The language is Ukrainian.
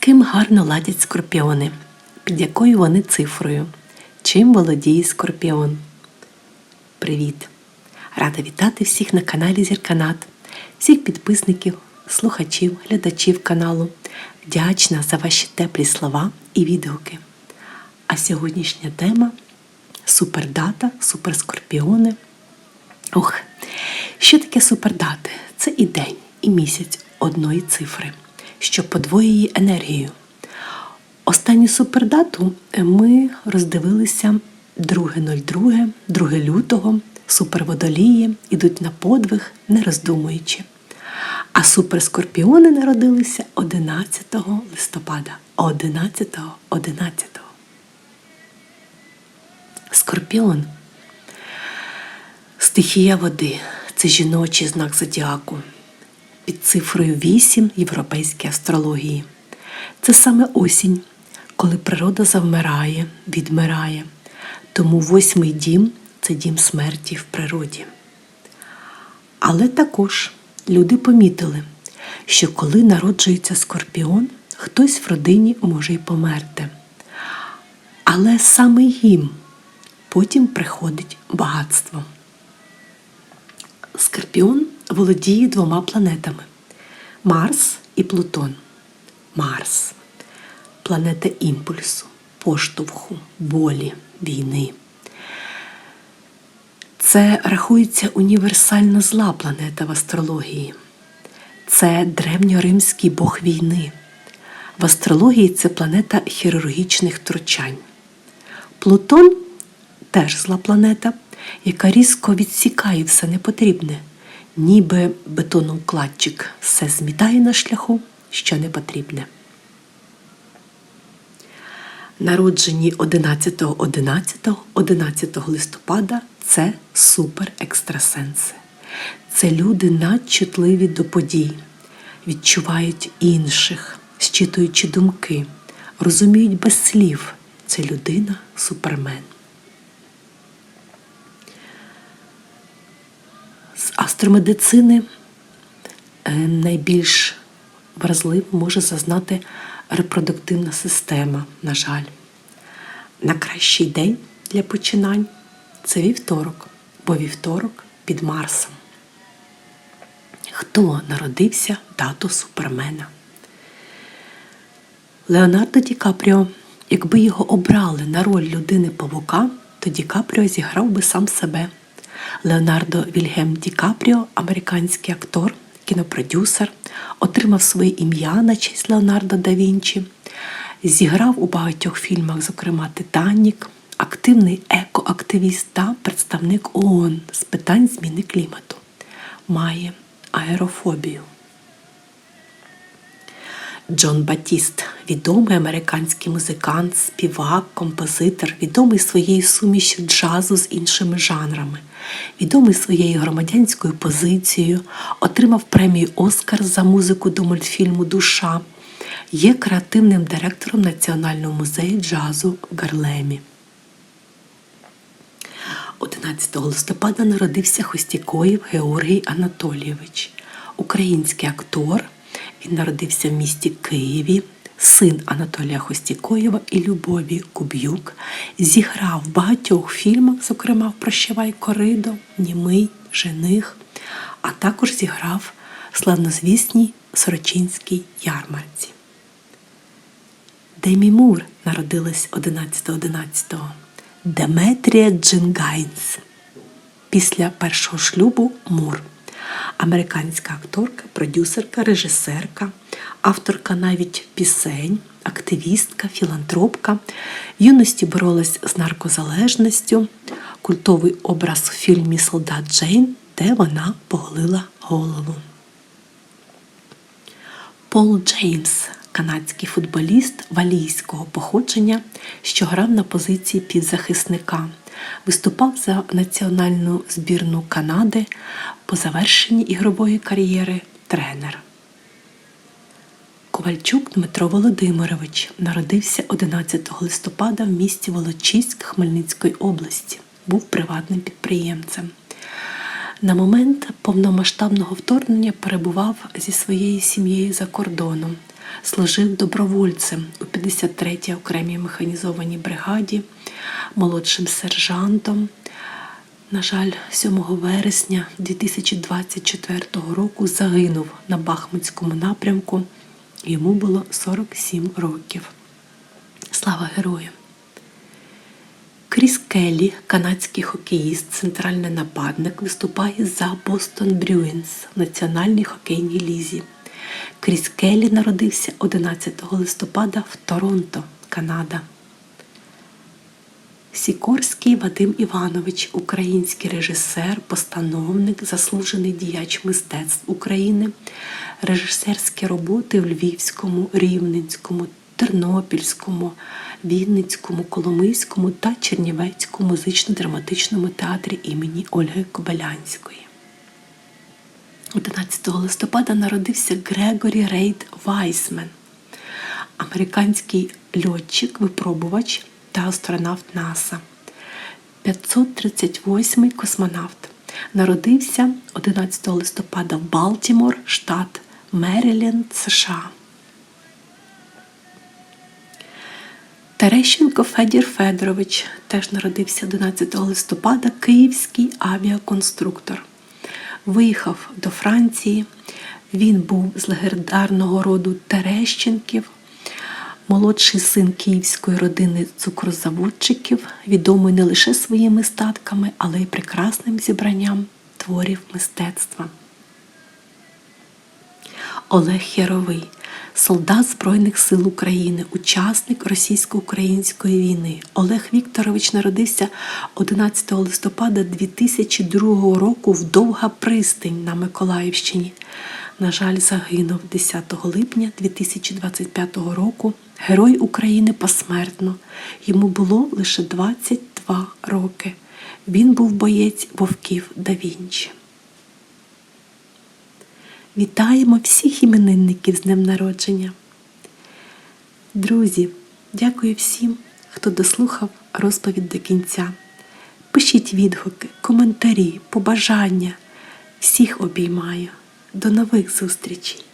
ким гарно ладять скорпіони, під якою вони цифрою, чим володіє скорпіон. Привіт! Рада вітати всіх на каналі Зірканат, всіх підписників, слухачів, глядачів каналу. Вдячна за ваші теплі слова і відгуки. А сьогоднішня тема супердата, суперскорпіони. Ох, що таке супердати? Це і день, і місяць одної цифри, що подвоює енергію. Останню супердату ми роздивилися 2.02, 2 лютого, суперводолії ідуть на подвиг, не роздумуючи. А суперскорпіони народилися 11 листопада. 11 11 Скорпіон. Стихія води це жіночий знак зодіаку. Під цифрою 8 європейської астрології. Це саме осінь, коли природа завмирає, відмирає. Тому восьмий дім це дім смерті в природі. Але також люди помітили, що коли народжується скорпіон, хтось в родині може й померти. Але саме їм потім приходить багатство. Скорпіон володіє двома планетами Марс і Плутон. Марс планета імпульсу, поштовху, болі, війни. Це рахується універсально зла планета в астрології. Це древньоримський бог війни. В астрології це планета хірургічних втручань. Плутон теж зла планета, яка різко відсікає все непотрібне, ніби бетоноукладчик все змітає на шляху, що не потрібне. Народжені 11 11 11 листопада це суперекстрасенси. Це люди надчутливі до подій, відчувають інших, щитуючи думки, розуміють без слів. Це людина супермен. З астромедицини е, найбільш вразливо може зазнати репродуктивна система, на жаль. На кращий день для починань це вівторок, бо вівторок під Марсом. Хто народився дату Супермена? Леонардо Ді Капріо, якби його обрали на роль людини павука, то Ді Капріо зіграв би сам себе. Леонардо Вільгем Ді Капріо, американський актор, кінопродюсер, отримав своє ім'я на честь Леонардо да Вінчі, зіграв у багатьох фільмах, зокрема Титанік, активний екоактивіст та представник ООН з питань зміни клімату. Має аерофобію. Джон Батіст, відомий американський музикант, співак, композитор, відомий своєю сумішю джазу з іншими жанрами, відомий своєю громадянською позицією, отримав премію Оскар за музику до мультфільму Душа, є креативним директором Національного музею джазу в Гарлемі. 11 листопада народився Хостікоєв Георгій Анатолійович, український актор. Він народився в місті Києві, син Анатолія Хостікоєва і Любові Куб'юк. Зіграв в багатьох фільмах, зокрема в Прощавай Коридо, Німий, Жених, а також зіграв славнозвісній Сорочинській ярмарці. Демі Мур народилась 11.11. Деметрія Джингайнс. Після першого шлюбу Мур американська акторка, продюсерка, режисерка, авторка навіть пісень, активістка, філантропка. В юності боролась з наркозалежністю, культовий образ у фільмі Солдат Джейн, де вона поголила голову. Пол Джеймс канадський футболіст валійського походження, що грав на позиції півзахисника, виступав за національну збірну Канади по завершенні ігрової кар'єри тренер. Ковальчук Дмитро Володимирович народився 11 листопада в місті Волочиськ Хмельницької області. Був приватним підприємцем. На момент повномасштабного вторгнення перебував зі своєю сім'єю за кордоном, служив добровольцем у 53-й окремій механізованій бригаді, молодшим сержантом. На жаль, 7 вересня 2024 року загинув на Бахмутському напрямку. Йому було 47 років. Слава героям! Кріс Келлі, канадський хокеїст, центральний нападник, виступає за Бостон Брюінс в Національній хокейній лізі. Кріс Келлі народився 11 листопада в Торонто, Канада. Сікорський Вадим Іванович, український режисер, постановник, заслужений діяч мистецтв України, режисерські роботи в Львівському, Рівненському, Тернопільському, Вінницькому, Коломийському та Чернівецькому музично-драматичному театрі імені Ольги Кобилянської. 11 листопада народився Грегорі Рейд Вайсмен, американський льотчик, випробувач та астронавт НАСА. 538-й космонавт. Народився 11 листопада в Балтімор, штат Меріленд, США. Терещенко Федір Федорович теж народився 11 листопада, київський авіаконструктор. Виїхав до Франції. Він був з легендарного роду Терещенків, молодший син київської родини цукрозаводчиків, відомий не лише своїми статками, але й прекрасним зібранням творів мистецтва. Олег Яровий, солдат Збройних сил України, учасник російсько-української війни. Олег Вікторович народився 11 листопада 2002 року в Довга Пристань на Миколаївщині. На жаль, загинув 10 липня 2025 року. Герой України посмертно. Йому було лише 22 роки. Він був боєць вовків да Вінчі. Вітаємо всіх іменинників з днем народження. Друзі, дякую всім, хто дослухав розповідь до кінця. Пишіть відгуки, коментарі, побажання. Всіх обіймаю. До нових зустрічей!